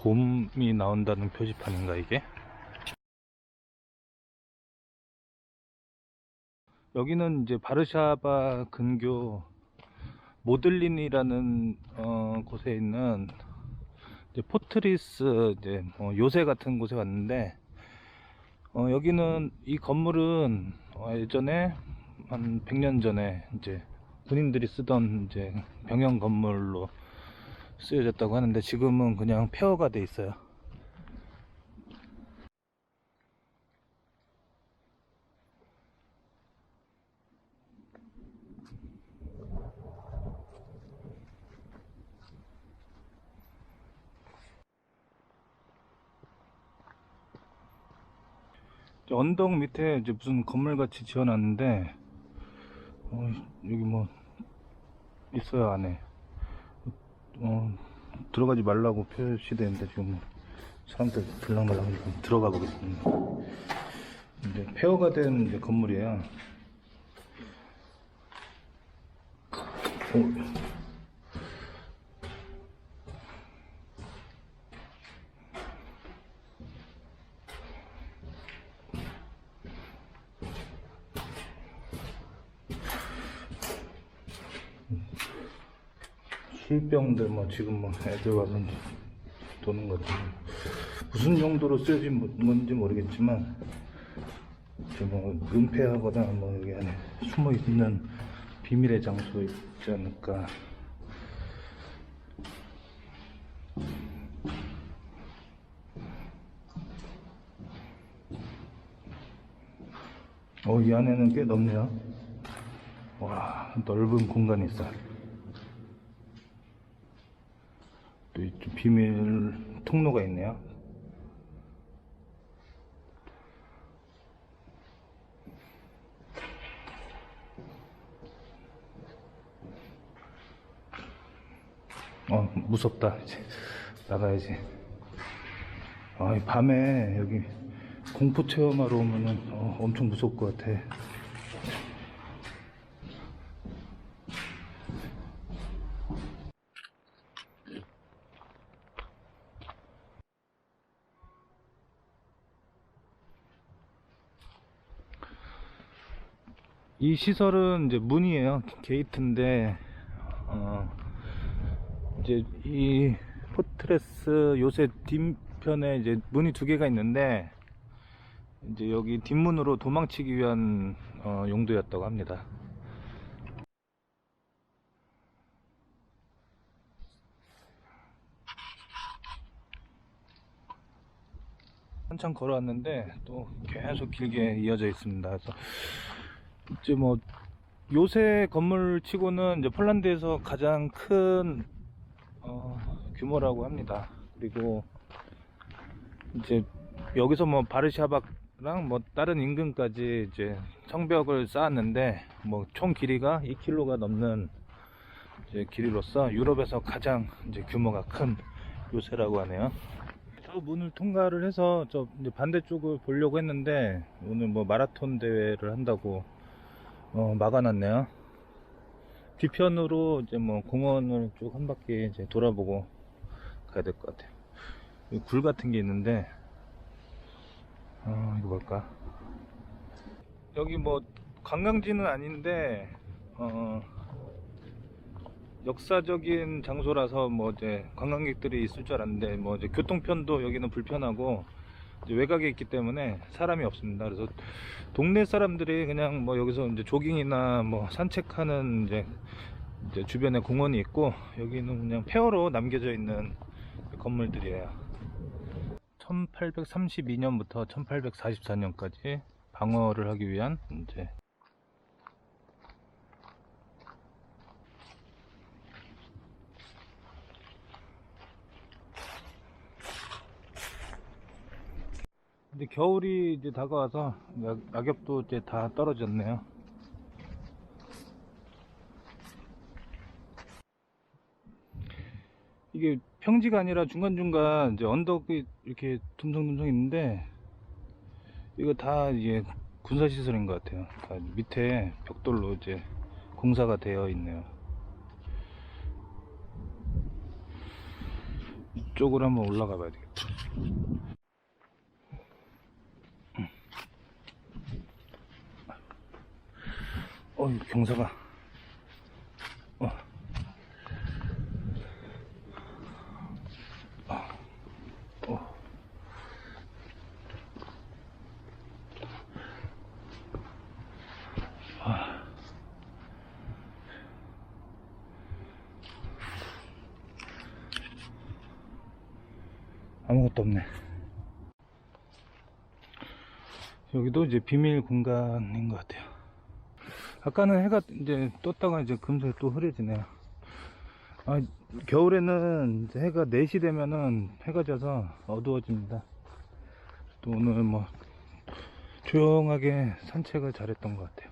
곰이 나온다는 표지판인가 이게? 여기는 이제 바르샤바 근교 모들린이라는 어, 곳에 있는 이제 포트리스 이제 뭐 요새 같은 곳에 왔는데 어, 여기는 이 건물은 어, 예전에 한 100년 전에 이제 군인들이 쓰던 이제 병영 건물로 쓰여졌다고 하는데 지금은 그냥 폐허가 돼 있어요. 저 언덕 밑에 이제 무슨 건물 같이 지어놨는데 어, 여기 뭐 있어요 안에 어, 들어가지 말라고 표시되는데 지금 뭐 사람들 들락말락 지금 들어가 보겠습니다. 이제 폐허가 된 이제 건물이에요. 어, 술병들 뭐 지금 뭐 애들 와서 도는 거지. 무슨 용도로 쓰여진 건지 모르겠지만 이제 뭐 은폐하거나 뭐 여기 안에 숨어 있는 비밀의 장소 있지 않을까. 어 이 안에는 꽤 넓네요. 와 넓은 공간이 있어 또 비밀 통로가 있네요. 어, 무섭다. 이제 나가야지. 아, 이 밤에 여기 공포 체험하러 오면은 어, 엄청 무서울 것 같아. 이 시설은 이제 문이에요. 게이트인데, 어, 이제 이 포트레스 요새 뒷편에 이제 문이 두 개가 있는데, 이제 여기 뒷문으로 도망치기 위한 어, 용도였다고 합니다. 한참 걸어왔는데 또 계속 길게 이어져 있습니다. 그래서 이제 뭐 요새 건물 치고는 이제 폴란드에서 가장 큰 어, 규모라고 합니다. 그리고 이제 여기서 뭐 바르샤바랑 뭐 다른 인근까지 이제 성벽을 쌓았는데 뭐 총 길이가 2km가 넘는 이제 길이로서 유럽에서 가장 이제 규모가 큰 요새라고 하네요. 저 문을 통과를 해서 저 반대쪽을 보려고 했는데 오늘 뭐 마라톤 대회를 한다고 어, 막아놨네요. 뒤편으로 이제 뭐 공원을 쭉 한 바퀴 이제 돌아보고 가야 될 것 같아요. 굴 같은 게 있는데, 어, 이거 뭘까? 여기 뭐 관광지는 아닌데, 어, 역사적인 장소라서 뭐 이제 관광객들이 있을 줄 알았는데, 뭐 이제 교통편도 여기는 불편하고, 외곽에 있기 때문에 사람이 없습니다. 그래서 동네 사람들이 그냥 뭐 여기서 이제 조깅이나 뭐 산책하는 이제, 이제 주변에 공원이 있고 여기는 그냥 폐허로 남겨져 있는 건물들이에요. 1832년부터 1844년까지 방어를 하기 위한 이제 근데 겨울이 이제 다가와서 약, 낙엽도 이제 다 떨어졌네요. 이게 평지가 아니라 중간중간 이제 언덕이 이렇게 둠성둠성 있는데 이거 다 이게 군사시설인 것 같아요. 다 밑에 벽돌로 이제 공사가 되어 있네요. 이쪽으로 한번 올라가 봐야 되겠다. 어이 경사가 어. 아. 어. 아. 아무것도 없네. 여기도 이제 비밀 공간인 것 같아요. 아까는 해가 이제 떴다가 이제 금세 또 흐려지네요. 아, 겨울에는 해가 4시 되면은 해가 져서 어두워집니다. 또 오늘 뭐 조용하게 산책을 잘했던 것 같아요.